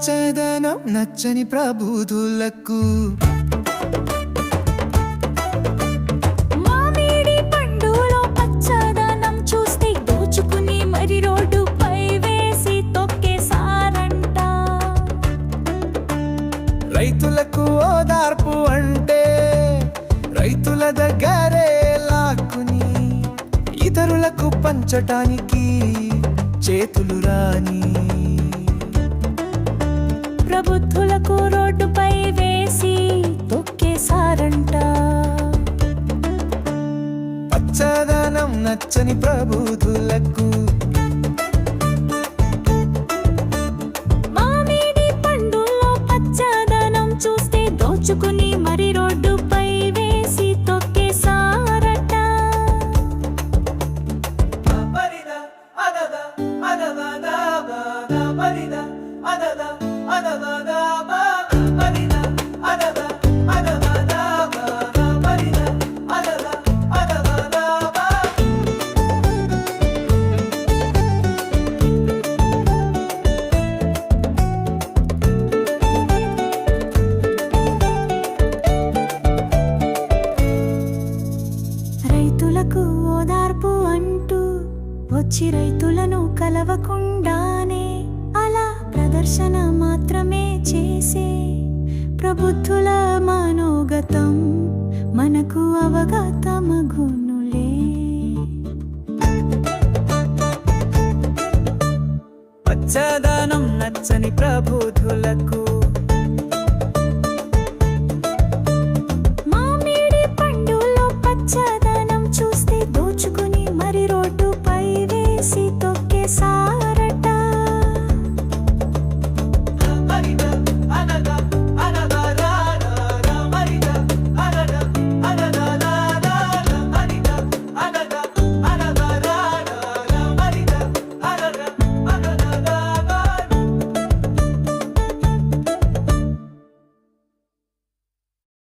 పచ్చదనం నచ్చని ప్రబుధులకు మామిడి పండులో పచ్చదనం చూస్తే దోచుకుని మరి రోడ్డుపై వేసి తొక్కేసారంట రైతులకు ఓదార్పు అంటే రైతుల దగ్గరే లాక్కుని ఇతరులకు పంచటానికి చేతులు రాని నచ్చని చూస్తే దోచుకుని మరి రోడ్డుపై వేసి తొక్కేసారట వచ్చి రైతులను కలవకుండానే అలా ప్రదర్శన మాత్రమే చేసే ప్రభుత్వుల మనోగతం మనకు అవగతమగునులే. పచ్చదనం నచ్చని ప్రబుధులకు